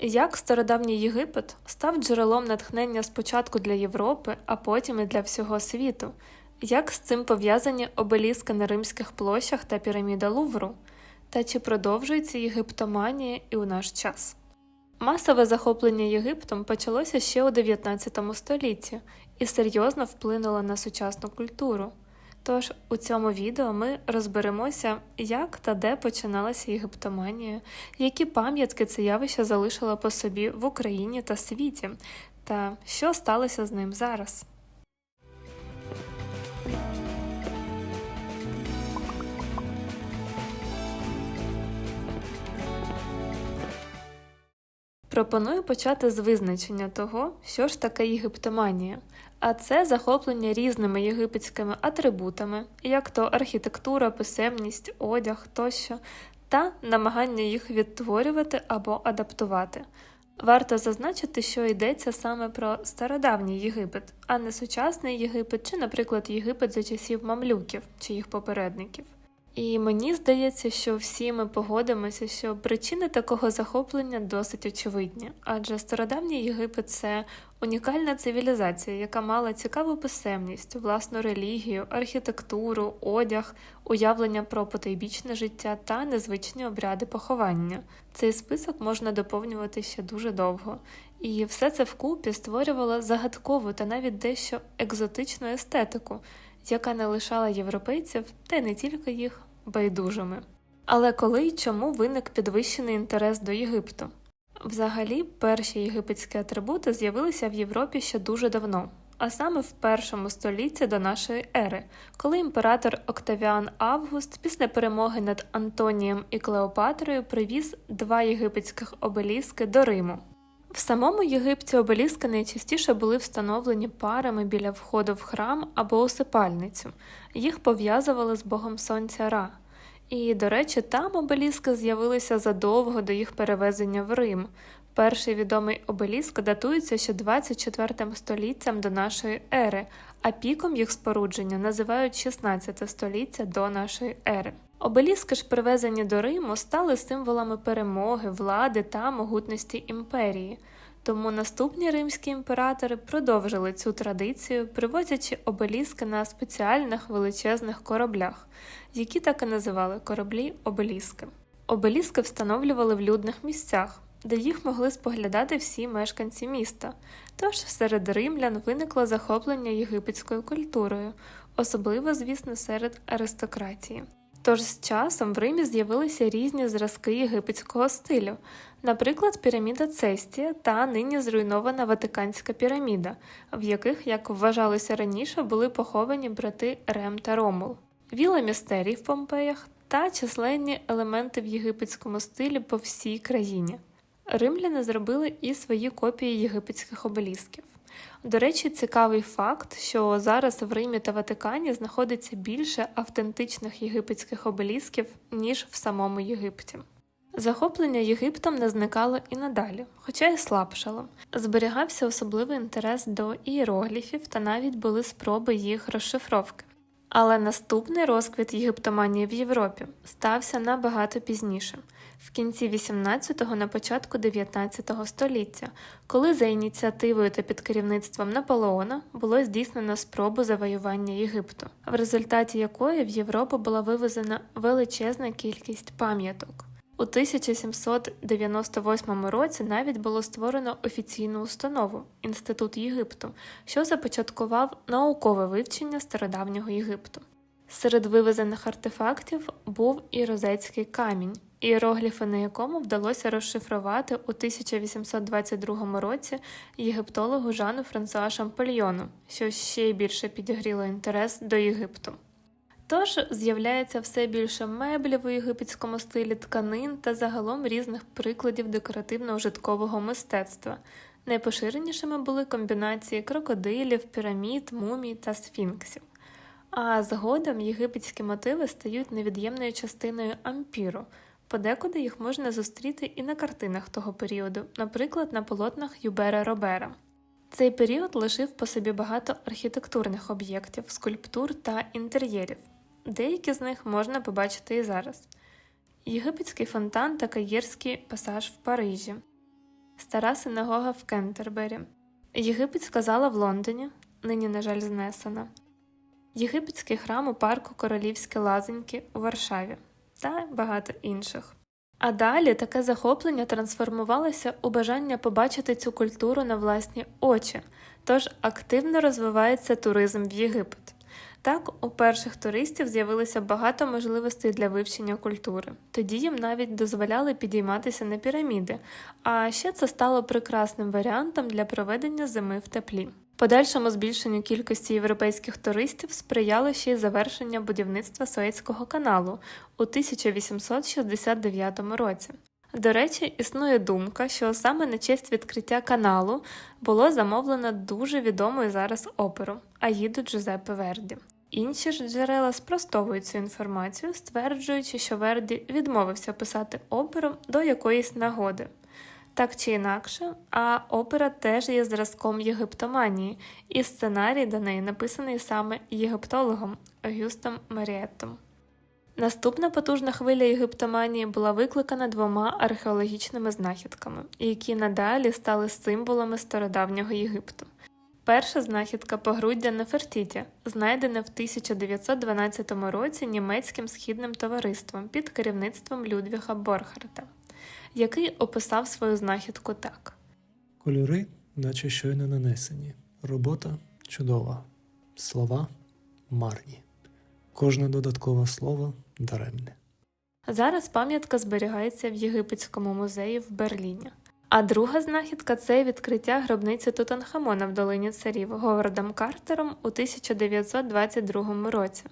Як стародавній Єгипет став джерелом натхнення спочатку для Європи, а потім і для всього світу? Як з цим пов'язані обеліски на римських площах та піраміда Лувру? Та чи продовжується єгиптоманія і у наш час? Масове захоплення Єгиптом почалося ще у 19 столітті і серйозно вплинуло на сучасну культуру. Тож у цьому відео ми розберемося, як та де починалася єгиптоманія, які пам'ятки це явище залишило по собі в Україні та світі, та що сталося з ним зараз. Пропоную почати з визначення того, що ж таке єгиптоманія, а це захоплення різними єгипетськими атрибутами, як то архітектура, писемність, одяг тощо, та намагання їх відтворювати або адаптувати. Варто зазначити, що йдеться саме про стародавній Єгипет, а не сучасний Єгипет чи, наприклад, Єгипет за часів мамлюків чи їх попередників. І мені здається, що всі ми погодимося, що причини такого захоплення досить очевидні, адже стародавній Єгипет це унікальна цивілізація, яка мала цікаву писемність, власну релігію, архітектуру, одяг, уявлення про потайбічне життя та незвичні обряди поховання. Цей список можна доповнювати ще дуже довго, і все це вкупі створювало загадкову та навіть дещо екзотичну естетику, яка не лишала європейців, та й не тільки їх байдужими. Але коли й чому виник підвищений інтерес до Єгипту? Взагалі, перші єгипетські атрибути з'явилися в Європі ще дуже давно, а саме в першому столітті до нашої ери, коли імператор Октавіан Август після перемоги над Антонієм і Клеопатрою привіз два єгипетських обеліски до Риму. В самому Єгипті обеліски найчастіше були встановлені парами біля входу в храм або осипальницю. Їх пов'язували з богом сонця Ра. І, до речі, там обеліски з'явилися задовго до їх перевезення в Рим. Перший відомий обеліск датується ще 24 століттям до нашої ери, а піком їх спорудження називають 16 століття до нашої ери. Обеліски ж, привезені до Риму, стали символами перемоги, влади та могутності імперії. Тому наступні римські імператори продовжили цю традицію, привозячи обеліски на спеціальних величезних кораблях, які так і називали кораблі обеліски. Обеліски встановлювали в людних місцях, де їх могли споглядати всі мешканці міста. Тож серед римлян виникло захоплення єгипетською культурою, особливо, звісно, серед аристократії. Тож з часом в Римі з'явилися різні зразки єгипетського стилю, наприклад, піраміда Цестія та нині зруйнована Ватиканська піраміда, в яких, як вважалося раніше, були поховані брати Рем та Ромул, віла містерій в Помпеях та численні елементи в єгипетському стилі по всій країні. Римляни зробили і свої копії єгипетських обелісків. До речі, цікавий факт, що зараз в Римі та Ватикані знаходиться більше автентичних єгипетських обелісків, ніж в самому Єгипті. Захоплення Єгиптом не зникало і надалі, хоча й слабшало. Зберігався особливий інтерес до ієрогліфів та навіть були спроби їх розшифровки. Але наступний розквіт єгиптоманії в Європі стався набагато пізніше, в кінці 18-го на початку 19 століття, коли за ініціативою та під керівництвом Наполеона було здійснено спробу завоювання Єгипту, в результаті якої в Європу була вивезена величезна кількість пам'яток. У 1798 році навіть було створено офіційну установу Інститут Єгипту, що започаткував наукове вивчення стародавнього Єгипту. Серед вивезених артефактів був і розецький камінь, іерогліфи на якому вдалося розшифрувати у 1822 році єгиптологу Жану Франсуа Шампольйону, що ще більше підігріло інтерес до Єгипту. Тож з'являється все більше меблів у єгипетському стилі тканин та загалом різних прикладів декоративно-ужиткового мистецтва. Найпоширенішими були комбінації крокодилів, пірамід, мумій та сфінксів. А згодом єгипетські мотиви стають невід'ємною частиною ампіру. Подекуди їх можна зустріти і на картинах того періоду, наприклад, на полотнах Юбера Робера. Цей період лишив по собі багато архітектурних об'єктів, скульптур та інтер'єрів. Деякі з них можна побачити і зараз: Єгипетський фонтан та Каїрський пасаж в Парижі, стара синагога в Кентербері, Єгипетська зала в Лондоні, нині, на жаль, знесена, Єгипетський храм у парку Королівські Лазеньки у Варшаві та багато інших. А далі таке захоплення трансформувалося у бажання побачити цю культуру на власні очі, тож активно розвивається туризм в Єгипет. Так, у перших туристів з'явилося багато можливостей для вивчення культури. Тоді їм навіть дозволяли підійматися на піраміди, а ще це стало прекрасним варіантом для проведення зими в теплі. Подальшому збільшенню кількості європейських туристів сприяло ще й завершення будівництва Суецького каналу у 1869 році. До речі, існує думка, що саме на честь відкриття каналу було замовлено дуже відомою зараз оперу Аїду Джузеппе Верді. Інші ж джерела спростовують цю інформацію, стверджуючи, що Верді відмовився писати оперу до якоїсь нагоди. Так чи інакше, а опера теж є зразком єгиптоманії, і сценарій до неї написаний саме єгиптологом Огюстом Маріеттом. Наступна потужна хвиля єгиптоманії була викликана двома археологічними знахідками, які надалі стали символами стародавнього Єгипту. Перша знахідка погруддя Нефертіті, знайдене в 1912 році німецьким східним товариством під керівництвом Людвіга Борхарта, який описав свою знахідку так. Кольори, наче щойно нанесені. Робота чудова. Слова марні. Кожне додаткове слово даремне. Зараз пам'ятка зберігається в Єгипетському музеї в Берліні. А друга знахідка це відкриття гробниці Тутанхамона в долині царів Говардом Картером у 1922 році.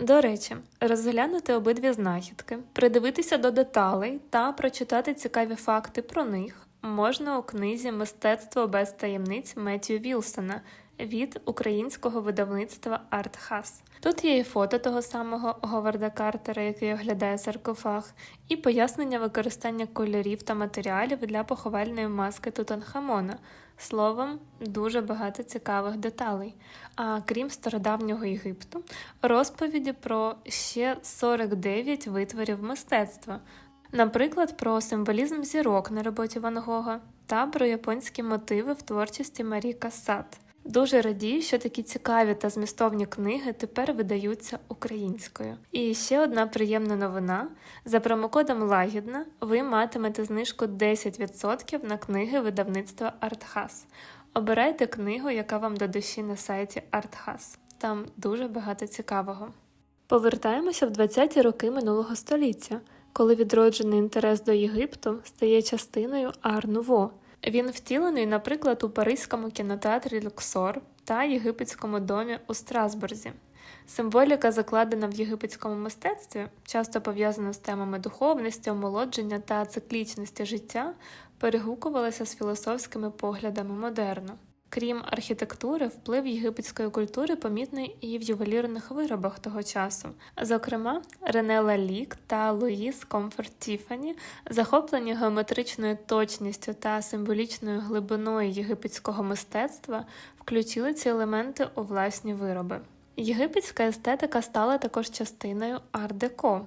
До речі, розглянути обидві знахідки, придивитися до деталей та прочитати цікаві факти про них можна у книзі Мистецтво без таємниць Меттью Вілсона від українського видавництва Артхас. Тут є і фото того самого Говарда Картера, який оглядає саркофаг, і пояснення використання кольорів та матеріалів для поховальної маски Тутанхамона. Словом, дуже багато цікавих деталей. А крім стародавнього Єгипту, розповіді про ще 49 витворів мистецтва, наприклад, про символізм зірок на роботі Ван Гога та про японські мотиви в творчості Марі Кассат. Дуже радію, що такі цікаві та змістовні книги тепер видаються українською. І ще одна приємна новина: за промокодом Лагідна ви матимете знижку 10% на книги видавництва Артхас. Обирайте книгу, яка вам до душі на сайті Артхас. Там дуже багато цікавого. Повертаємося в 20-ті роки минулого століття, коли відроджений інтерес до Єгипту стає частиною Ар-Нуво. Він втілений, наприклад, у Паризькому кінотеатрі Люксор та Єгипетському домі у Страсбурзі. Символіка, закладена в єгипетському мистецтві, часто пов'язана з темами духовності, омолодження та циклічності життя, перегукувалася з філософськими поглядами модерну. Крім архітектури, вплив єгипетської культури помітний і в ювелірних виробах того часу. Зокрема, Рене Лалік та Луїс Комфорт Тіфані, захоплені геометричною точністю та символічною глибиною єгипетського мистецтва, включили ці елементи у власні вироби. Єгипетська естетика стала також частиною ар-деко.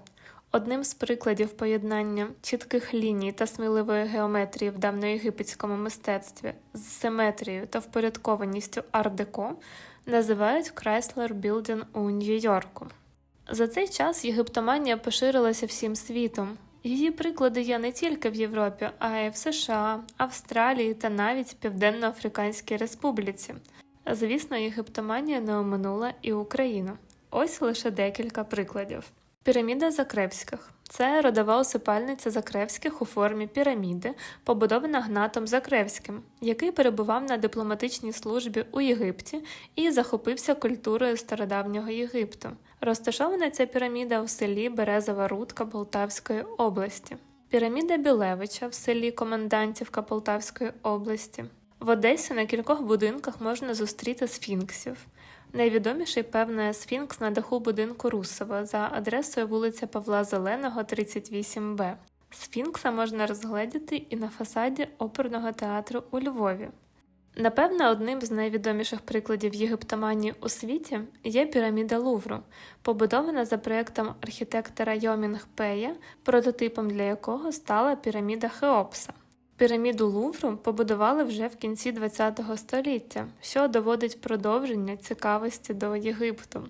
Одним з прикладів поєднання чітких ліній та сміливої геометрії в давньоєгипетському мистецтві з симетрією та впорядкованістю ар-деко називають Chrysler Building у Нью-Йорку. За цей час єгиптоманія поширилася всім світом. Її приклади є не тільки в Європі, а й в США, Австралії та навіть Південно-Африканській Республіці. Звісно, єгиптоманія не оминула і Україну. Ось лише декілька прикладів. Піраміда Закревських це родова усипальниця Закревських у формі піраміди, побудована Гнатом Закревським, який перебував на дипломатичній службі у Єгипті і захопився культурою стародавнього Єгипту. Розташована ця піраміда у селі Березова Рудка Полтавської області. Піраміда Білевича в селі Комендантівка Полтавської області. В Одесі на кількох будинках можна зустріти сфінксів. Найвідоміший, певне, сфінкс на даху будинку Русова за адресою вулиця Павла Зеленого, 38Б. Сфінкса можна розгледіти і на фасаді оперного театру у Львові. Напевно, одним з найвідоміших прикладів єгиптоманії у світі є піраміда Лувру, побудована за проєктом архітектора Йомінг Пея, прототипом для якого стала піраміда Хеопса. Піраміду Лувру побудували вже в кінці ХХ століття, що доводить продовження цікавості до Єгипту.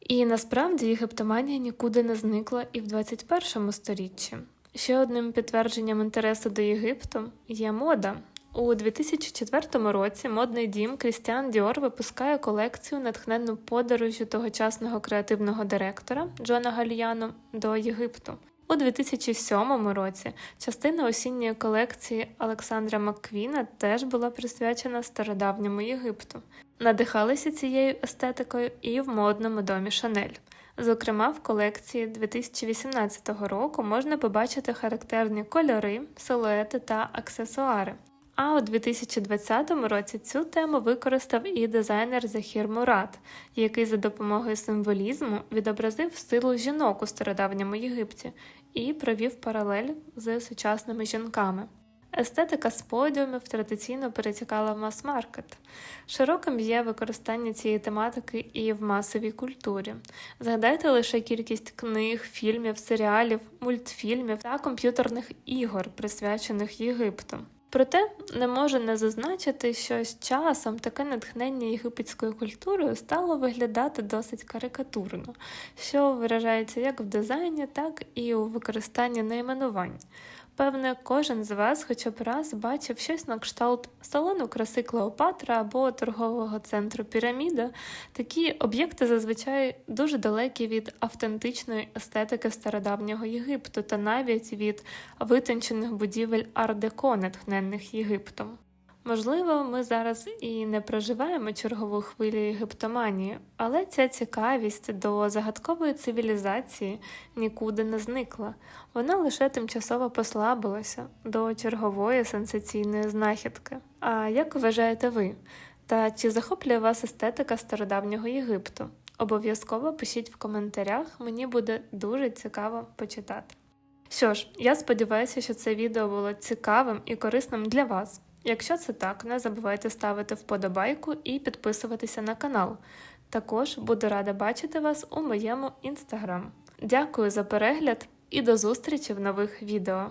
І насправді єгиптоманія нікуди не зникла і в 21 сторіччі. Ще одним підтвердженням інтересу до Єгипту є мода. У 2004 році модний дім Крістіан Діор випускає колекцію, натхненну подорожю тогочасного креативного директора Джона Гальяно до Єгипту. У 2007 році частина осінньої колекції Олександра Макквіна теж була присвячена стародавньому Єгипту. Надихалися цією естетикою і в модному домі Шанель. Зокрема, в колекції 2018 року можна побачити характерні кольори, силуети та аксесуари. А у 2020 році цю тему використав і дизайнер Захір Мурат, який за допомогою символізму відобразив силу жінок у стародавньому Єгипті і провів паралель з сучасними жінками. Естетика з подіумів традиційно перетікала в мас-маркет. Широким є використання цієї тематики і в масовій культурі. Згадайте лише кількість книг, фільмів, серіалів, мультфільмів та комп'ютерних ігор, присвячених Єгипту. Проте не можу не зазначити, що з часом таке натхнення єгипетською культурою стало виглядати досить карикатурно, що виражається як в дизайні, так і у використанні найменувань. Певне, кожен з вас хоча б раз бачив щось на кшталт салону краси Клеопатра або торгового центру Піраміда. Такі об'єкти зазвичай дуже далекі від автентичної естетики стародавнього Єгипту та навіть від витончених будівель ар-деко, натхненних Єгиптом. Можливо, ми зараз і не проживаємо чергову хвилю єгиптоманії, але ця цікавість до загадкової цивілізації нікуди не зникла. Вона лише тимчасово послабилася до чергової сенсаційної знахідки. А як вважаєте ви? Та чи захоплює вас естетика стародавнього Єгипту? Обов'язково пишіть в коментарях, мені буде дуже цікаво почитати. Що ж, я сподіваюся, що це відео було цікавим і корисним для вас. Якщо це так, не забувайте ставити вподобайку і підписуватися на канал. Також буду рада бачити вас у моєму інстаграм. Дякую за перегляд і до зустрічі в нових відео.